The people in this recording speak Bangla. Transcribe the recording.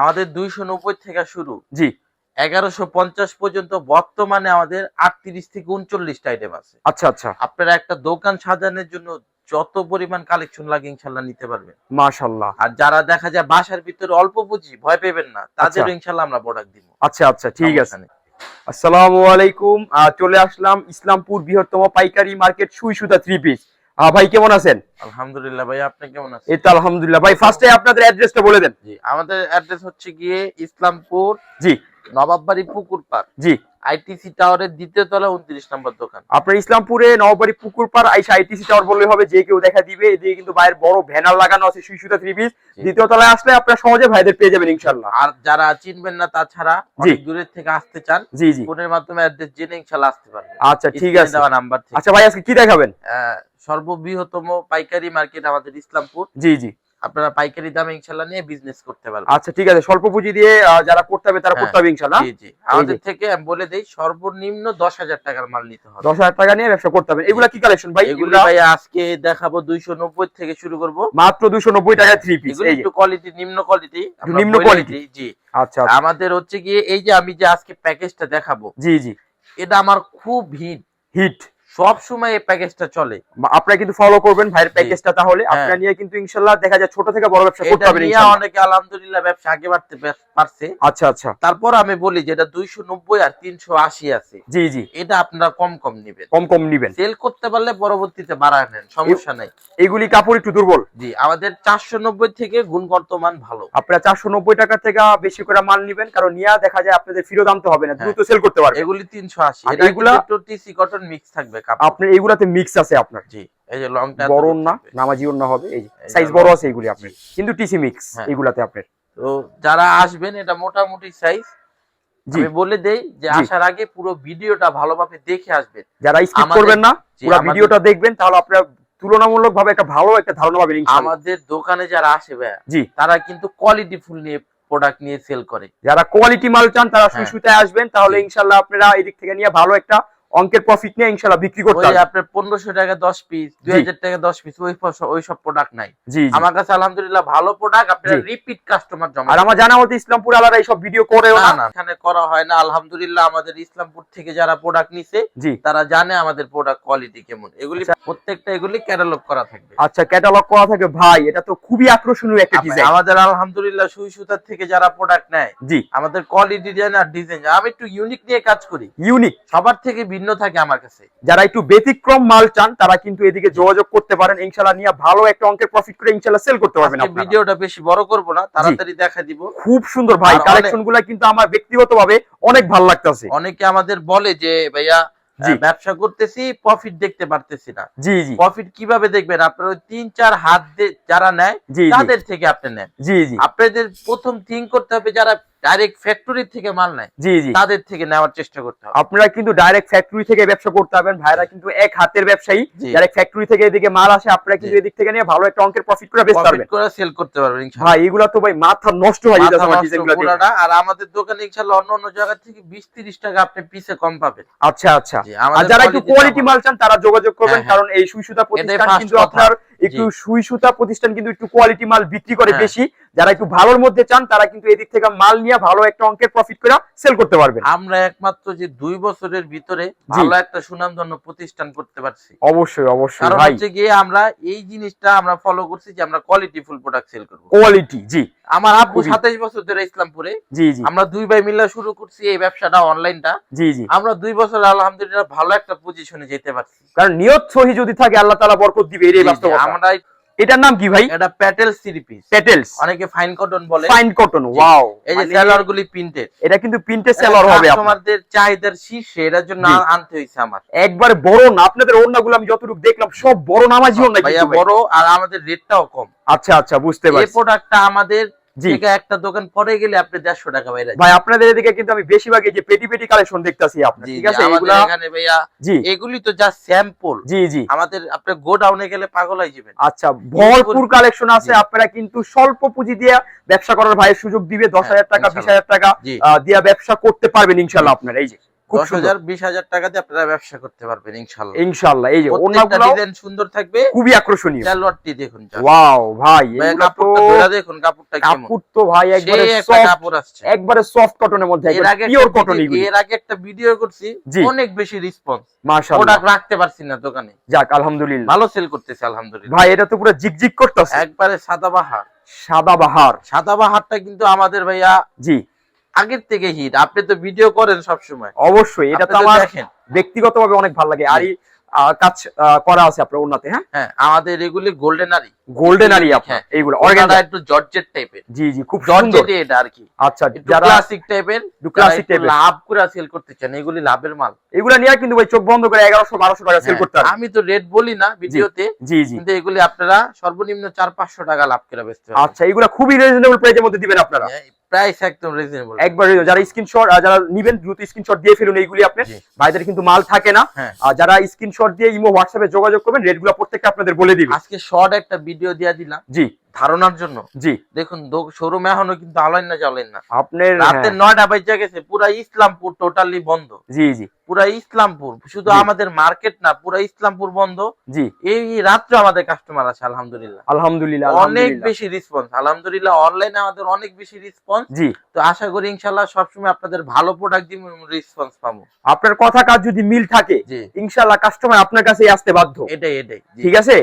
আমাদের দুইশো নব্বই থেকে শুরু। জি এগারোশো পঞ্চাশ পর্যন্ত বর্তমানে আমাদের আটত্রিশ থেকে উনচল্লিশটা আইটেম আছে। আচ্ছা আচ্ছা। আপনারা একটা দোকান সাজানোর জন্য যত পরিমাণ কালেকশন লাগে ইনশাল্লাহ নিতে পারবেন। মাশাল্লাহ। আর যারা দেখা যায় বাসার ভিতরে অল্প পুঁজি ভয় পেবেন না তাদের আচ্ছা। ইনশাল্লাহ আমরা প্রোডাক্ট দিব। আচ্ছা আচ্ছা ঠিক আছে। আসসালামু আলাইকুম। চলে আসলাম ইসলামপুর বৃহত্তম পাইকারি মার্কেট সুই সুতা থ্রি পিস ভাই কেমন আছেন? আলহামদুলিল্লাহ ভাই আপনি কেমন আছেন? এই তো আলহামদুলিল্লাহ। ভাই ফার্স্টে আপনাদের অ্যাড্রেসটা বলে দেন। জি আমাদের অ্যাড্রেস হচ্ছে গিয়ে ইসলামপুর জি। নবাববাড়ি পুকুর পাড়। জি। আইটিসি টাওয়ারের দ্বিতীয় তলা উনত্রিশ নম্বর দোকান। আপনার ইসলামপুরে নববাড়ি পুকুর পাড় আইসা আইটিসি টাওয়ার বললে হবে যে কেউ দেখা দিবে এদিকে কিন্তু ভাইয়ের বড় ব্যানার লাগানো আছে সুই সুতা থ্রি পিস দ্বিতীয় তলায় আসলে আপনারা সহজে ভাইদের পেয়ে যাবেন ইনশাল্লাহ আর যারা চিনবেন না তাছাড়া অনেক দূরের থেকে আসতে চান জি জি। ফোনের মাধ্যমে অ্যাড্রেস জেনে ইনশাল্লাহ আসতে পারবেন। আচ্ছা ঠিক আছে। নাম্বার আচ্ছা ভাই আজকে কি দেখাবেন? সর্ববৃহত্তম পাইকারি মার্কেট আমাদের ইসলামপুর। জি জি। আপনারা পাইকারি দামে ইনশাল্লাহ নিয়ে বিজনেস করতে পারবেন। আচ্ছা ঠিক আছে। স্বল্প পুঁজি দিয়ে যারা করতে হবে তারা হ্যাঁ, করতে হবে ইনশাল্লাহ জি জি। আমাদের থেকে আমি বলে দেই সর্বনিম্ন দশ হাজার টাকার মাল নিতে হবে। দশ হাজার টাকা নিয়ে ব্যবসা করতে হবে। এগুলা কি কালেকশন ভাই? এগুলি ভাই আজকে দেখাবো দুইশো নব্বই থেকে শুরু করব। মাত্র দুশো নব্বই টাকা থ্রি পিস এগুলি একটু কোয়ালিটি নিম্ন কোয়ালিটি নিম্ন quality? জি। আচ্ছা আচ্ছা। আমাদের হচ্ছে গিয়ে এই যে আমি যে আজকে প্যাকেজটা দেখাবো। জি জি। এটা আমার খুব হিট হিট সব সময় এই প্যাকেজটা চলে। আপনারা কিন্তু ফলো করবেন ভাইয়ের প্যাকেজটা তাহলে। হ্যাঁ। আপনারা নিয়ে কিন্তু ইনশাল্লাহ দেখা যায় ছোট থেকে বড় ব্যবসা করতে পারবেন নিয়ে অনেকে আলহামদুলিল্লাহ ব্যবসা আগে বাড়তে পারছে। আচ্ছা আচ্ছা। তারপর আমি বলি যেটা দুইশো নব্বই আর তিনশো আশি আছে। জি জি। এটা আপনারা কম কম নিবেন। কম কম নিবেন। সেল করতে পারলে পরবর্তীতে বাড়ায় নেন সমস্যা নাই। এগুলি কাপড় একটু দুর্বল। জি আমাদের চারশো নব্বই থেকে গুণগত মান ভালো। আপনারা চারশো নব্বই টাকা থেকে বেশি করে মাল নিবেন কারণ নিয়ে দেখা যায় আপনাদের ফিরত আনতে হবে না হ্যাঁ। দ্রুত সেল করতে পারবেন। এগুলি তিনশো আশি। আর এটা এগুলা- টিসি কটন মিক্স থাকবে আপনার এগুলাতে মিক্স আছে আপনার। জি এই যে লংটা বড় না নামাজি না হবে এই সাইজ বড় আছে এগুলি আপনার। কিন্তু টিসি মিক্স হ্যাঁ। এগুলাতে আপনার। তো যারা আসবেন এটা মোটামুটি সাইজ আমি বলে দেই যে আসার আগে পুরো ভিডিওটা ভালোভাবে দেখে আসবেন। যারা স্কিপ করবেন না পুরো ভিডিওটা দেখবেন তাহলে আপনারা তুলনামূলক ভাবে একটা ভালো একটা ধারণা পাবেন আমাদের দোকানে যারা আসে জি। তারা কিন্তু কোয়ালিটি ফুল নিয়ে প্রোডাক্ট নিয়ে সেল করে। যারা কোয়ালিটি মাল চান তারা হ্যাঁ। সুসুতায় আসবেন তাহলে ইনশাল্লাহ আপনারা এদিক থেকে নিয়ে ভালো একটা অঙ্কের প্রফিট নিয়ে ইনশাল্লাহ বিক্রি করতে পারবেন আপনার পনেরোশো টাকা দশ পিস দুই হাজার টাকা দশ পিস ওই ওই সব প্রোডাক্ট নাই। আমার কাছে আলহামদুলিল্লাহ ভালো প্রোডাক্ট আপনারা রিপিট কাস্টমার জমা আর আমার জানা মতে ইসলামপুর আলাদা এইসব ভিডিও করেও না। এখানে করা হয় না। আলহামদুলিল্লাহ আমাদের ইসলামপুর থেকে যারা প্রোডাক্ট নিছে তারা জানে আমাদের প্রোডাক্ট কোয়ালিটি কেমন। এগুলি প্রত্যেকটা এগুলি ক্যাটালগ করা থাকবে। আচ্ছা ক্যাটালগ করা থাকে ভাই এটা তো খুবই আকর্ষণীয় একটা ডিজাইন আমাদের আলহামদুলিল্লাহ সুই সুতার থেকে যারা প্রোডাক্ট নেয় জি। আমাদের কোয়ালিটি ডিজাইন আর ডিজাইন আমি একটু ইউনিক নিয়ে কাজ করি। ইউনিক সবার থেকে ভিন্ন থাকে আমার কাছে। যারা একটু ব্যতিক্রম মাল চান তারা কিন্তু এদিকে যোগাযোগ করতে পারেন। ইনশাল্লাহ নিয়ে ভালো একটা অঙ্কের প্রফিট করে ইনশাল্লাহ সেল করতে পারবেন আপনারা। ভিডিওটা বেশি বড় করব না তাড়াতাড়ি দেখা দিব। খুব সুন্দর ভাই আর কালেকশনগুলা কিন্তু আমার ব্যক্তিগত ভাবে অনেক ভালো লাগতেছে। অনেকে আমাদের বলে যে ভাইয়া ব্যবসা করতেছি প্রফিট দেখতে পারতেছি না। জি জি। প্রফিট কীভাবে দেখবেন? আপনার ওই তিন চার হাত যারা নেয় তাদের থেকে আপনি নেন। জি জি। আপনাদের প্রথম থিঙ্ক করতে হবে যারা ডাইরেক্ট ফ্যাক্টরি থেকে মাল নেয়। জি জি। তাদের থেকে নেওয়ার চেষ্টা করতে হবে। আপনারা কিন্তু ডাইরেক্ট ফ্যাক্টরি থেকে ব্যবসা করতে পারবেন। ভাইরা কিন্তু এক হাতের ব্যবসায়ী। ডাইরেক্ট ফ্যাক্টরি থেকে এদিকে মাল আসে আপনারা কিন্তু এদিক থেকে নিয়ে ভালো একটা অঙ্কের প্রফিট করে বেচতে পারবেন। করে সেল করতে পারবেন ইনশাআল্লাহ ভাই এগুলা তো ভাই মাথা নষ্ট হয়ে যাচ্ছে আমার ডিজাইনগুলো। আর আমাদের দোকানে ইনশাআল্লাহ অন্য অন্য জায়গা থেকে বিশ তিরিশ টাকা আপনি পিসে কম পাবেন। আচ্ছা আচ্ছা। আর যারা একটু কোয়ালিটি মাল চান তারা যোগাযোগ করবেন হ্যাঁ, হ্যাঁ। কারণ এই সুই সুতা প্রতিষ্ঠান কিন্তু আপনার একটু সুই সুতা প্রতিষ্ঠান কিন্তু একটু কোয়ালিটি মাল বিক্রি করে হ্যাঁ। বেশি। যারা একটু ভালোর মধ্যে চান তারা কিন্তু এদিক থেকে মাল নিয়ে ভালো একটা অঙ্কের প্রফিট করে সেল করতে পারবে আমরা একমাত্র যে দুই বছরের ভিতরে ভালো একটা সুনামধন্য প্রতিষ্ঠান করতে পারছি। অবশ্যই অবশ্যই কারণ হচ্ছে গিয়ে আমরা এই জিনিসটা আমরা ফলো করছি যে আমরা কোয়ালিটি ফুল প্রোডাক্ট সেল করব। কোয়ালিটি জি। আমার আব্বু সাতাইশ বছর ধরে ইসলামপুরে। জি জি। আমরা দুই ভাই মিলে শুরু করছি এই ব্যবসাটা অনলাইনটা। জি জি। আমরা দুই বছর আলহামদুলিল্লাহ ভালো একটা পজিশনে যেতে পারছি। কারণ নিয়ত সহি যদি থাকে আল্লাহ তালা বরকত দিবে বাস্তবতা। আমরা এটার নাম কি ভাই? এটা প্যাটেল থ্রি পিস পেটেলস অনেকে ফাইন কটন বলে। ফাইন কটন ওয়াও এই যে সেলার গুলি প্রিন্টেড এটা কিন্তু প্রিন্টেড সেলার হবে আপনাদের চাহিদার শীর্ষে এটার জন্য। আনতে হইছে আমার। একবার বড় না আপনাদের ওড়নাগুলো আমি যতটুকু দেখলাম সব বড় নামাজি ওড়না ভাইয়া ভাই। বড় আর আমাদের রেটটাও কম। আচ্ছা আচ্ছা বুঝতে পারছি। এই প্রোডাক্টটা আমাদের থেকে একটা দোকান পরে গেলে আপনি দেড়শো টাকা বাইরে ভাই আপনাদের এদিকে কিন্তু আমি বেশিরভাগ এই যে পেটি পেটি কালেকশন দেখতাছি আপনার ঠিক আছে? এগুলা এখানে ভাইয়া এগুলি তো যা স্যাম্পল জি জি। আমাদের আপনি গোডাউনে গেলে পাগল হয়ে যাবেন। আচ্ছা ভরপুর কালেকশন আছে আপনারা কিন্তু স্বল্প পুঁজি দিয়ে ব্যবসা করার ভাইয়ের সুযোগ দিবে দশ হ্যাঁ, হাজার টাকা বিশ ইনশাল্লাহ। হাজার টাকা আহ, দিয়ে ব্যবসা করতে পারবেন ইনশাল্লাহ আপনারা এই যে। দশ হাজার বিশ হাজার টাকা দিয়ে আপনারা ব্যবসা করতে পারবেন ইনশাল্লাহ। ইনশাআল্লাহ এই যে ডিজাইন সুন্দর থাকবে। খুবই আকর্ষণীয়। সালোয়ারটি দেখুন ওয়াও ভাই কাপড়টা দেখুন কাপড়টা কাপড় তো ভাই একবারে সেই একটা সফট কাপড় আসছে। একবারে সফট কটনের মধ্যে এর আগে পিওর একটা কটন ভিডিও- এর আগে একটা ভিডিও করছি অনেক বেশি রেসপন্স মাশাআল্লাহ। প্রোডাক্ট রাখতে পারছি না দোকানে। যাক আলহামদুলিল্লাহ। ভালো সেল করতেছে আলহামদুলিল্লাহ। ভাই এটা তো পুরো জিগজিগ করতেছে। একবারে সাদাবাহার সাদা বাহার। সাদাবাহারটা কিন্তু আমাদের ভাইয়া জি। আগের থেকে হিট আপনি তো ভিডিও করেন সবসময়। অবশ্যই এটা তো আমার ব্যক্তিগত ভাবে অনেক ভালো লাগে। আর কাজ করা আছে আপনার উন্নতে হ্যাঁ? হ্যাঁ আমাদের এগুলি গোল্ডেনারি গোল্ডেন আরি আপনার হ্যাঁ। এইগুলো অর্গানজা একটু জর্জেট টাইপের জি জি খুব জর্জেট এটা আর কি। আচ্ছা যারা ক্লাসিক টাইপের classic type লাভ করে সেল করতে চান এগুলি লাভের মাল। এগুলা নিয়ে কিন্তু ভাই চোখ বন্ধ করে এগারোশো বারোশো টাকা সেল হ্যাঁ, করতে আমি তো রেট বলি না ভিডিওতে জি জি। কিন্তু এগুলি আপনারা সর্বনিম্ন চার পাঁচশো টাকা লাভ করে বেচতে আচ্ছা এগুলা খুবই রিজনেবল প্রাইসের মধ্যে দিবেন আপনারা। প্রাইস একদম রিজনেবল একবার যারা স্ক্রিনশট যারা নিবেন দ্রুত স্ক্রিনশট দিয়ে ফেলুন এইগুলি আপনি। ভাইদের কিন্তু মাল থাকে না। আর যারা স্ক্রিনশট দিয়ে ইমো হোয়াটসঅ্যাপে যোগাযোগ করবেন রেটগুলো প্রত্যেকটা আপনাদের বলে দিবেন আজকে শর্ট একটা ভিডিও দিয়া দিলাম। জি। ধারণার জন্য? জি। দেখুন শোরুম এখনও কিন্তু আলাইন না জ্বলেন না। আপনার রাতে হ্যাঁ, নয়টা বাজে গেছে পুরা ইসলামপুর টোটালি বন্ধ। জি জি। পুরা ইসলামপুর শুধু আমাদের মার্কেট না পুরা ইসলামপুর বন্ধ। জি। এই রাত্রে আমাদের কাস্টমার আছে আলহামদুলিল্লাহ। আলহামদুলিল্লাহ অনেক বেশি রেসপন্স আলহামদুলিল্লাহ অনলাইনে আমাদের অনেক বেশি রেসপন্স জি। তো আশা করি ইনশাল্লাহ সবসময় আপনাদের ভালো প্রোডাক্ট দিয়ে রেসপন্স পাবো। আপনার কথা কাজ যদি মিল থাকে ইনশাআল্লাহ কাস্টমার আপনার কাছেই আসতে বাধ্য। এটাই এটাই। ঠিক আছে?